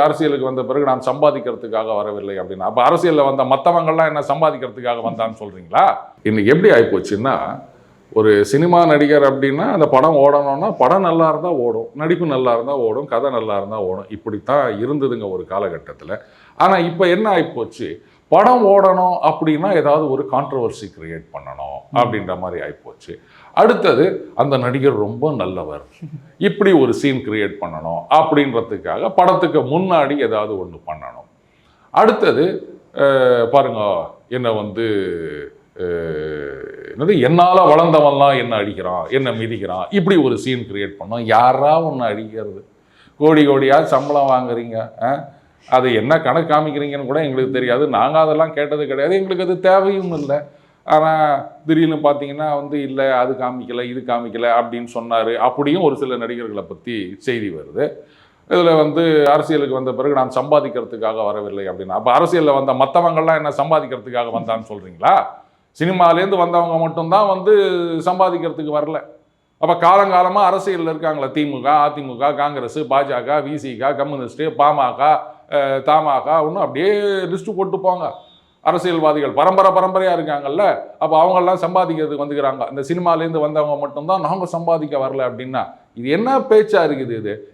அரசியலுக்கு வந்த பிறகு நான் சம்பாதிக்கிறதுக்காக வரவில்லை அப்படின்னு. அப்போ அரசியலில் வந்த மற்றவங்கள்லாம் என்ன சம்பாதிக்கிறதுக்காக வந்தான்னு சொல்கிறீங்களா இன்னைக்கு எப்படி ஆகிப்போச்சுன்னா ஒரு சினிமா நடிகர் அப்படின்னா அந்த படம் ஓடணும்னா படம் நல்லா இருந்தால் ஓடும் நடிப்பு நல்லா இருந்தால் ஓடும் கதை நல்லா இருந்தால் ஓடும். இப்படித்தான் இருந்ததுங்க ஒரு காலகட்டத்தில். ஆனால் இப்போ என்ன ஆகிப்போச்சு படம் ஓடணும் அப்படின்னா ஏதாவது ஒரு கான்ட்ரவர்சி கிரியேட் பண்ணணும் அப்படின்ற மாதிரி ஆகிப்போச்சு அடுத்தது அந்த நடிகர் ரொம்ப நல்லவர். இப்படி ஒரு சீன் கிரியேட் பண்ணணும் அப்படின்றதுக்காக படத்துக்கு முன்னாடி ஏதாவது ஒன்று பண்ணணும். அடுத்தது பாருங்க என்னை வந்து என்னது என்னால் வளர்ந்தவன்லாம் என்ன அடிக்கிறான் என்ன மிதிக்கிறான் இப்படி ஒரு சீன் கிரியேட் பண்ணோம் யாரா ஒன்று அடிக்கிறது? கோடி கோடியாக சம்பளம் வாங்குறீங்க ஆ? அது என்ன கணக்கு காமிக்கிறீங்கன்னு கூட எங்களுக்கு தெரியாது. நாங்கள் அதெல்லாம் கேட்டது கிடையாது. எங்களுக்கு அது தேவையும் இல்லை. ஆனால் திடீர்னு பார்த்தீங்கன்னா வந்து இல்லை அது காமிக்கலை இது காமிக்கலை அப்படின்னு சொன்னார். அப்படியும் ஒரு சில நடிகர்களை பற்றி செய்தி வருது. இதில் வந்து அரசியலுக்கு வந்த பிறகு நான் சம்பாதிக்கிறதுக்காக வரவில்லை அப்படின்னு. அப்போ அரசியலில் வந்த மற்றவங்கள்லாம் என்ன சம்பாதிக்கிறதுக்காக வந்தான்னு சொல்கிறீங்களா சினிமாலேருந்து வந்தவங்க மட்டும்தான் வந்து சம்பாதிக்கிறதுக்கு வரல. அப்போ காலங்காலமாக அரசியலில் இருக்காங்களே திமுக அதிமுக காங்கிரஸ் பாஜக விசிக கம்யூனிஸ்ட்டு பாமக தமாக இன்னும் அப்படியே லிஸ்ட்டு போட்டு போங்க. அரசியல்வாதிகள் பரம்பரை பரம்பரையாக இருக்காங்கல்ல அப்போ அவங்கெல்லாம் சம்பாதிக்கிறதுக்கு வந்துக்கிறாங்க. இந்த சினிமாலேருந்து வந்தவங்க மட்டும்தான் நாங்கள் சம்பாதிக்க வரல அப்படின்னா இது என்ன பேச்சாக இருக்குது இது?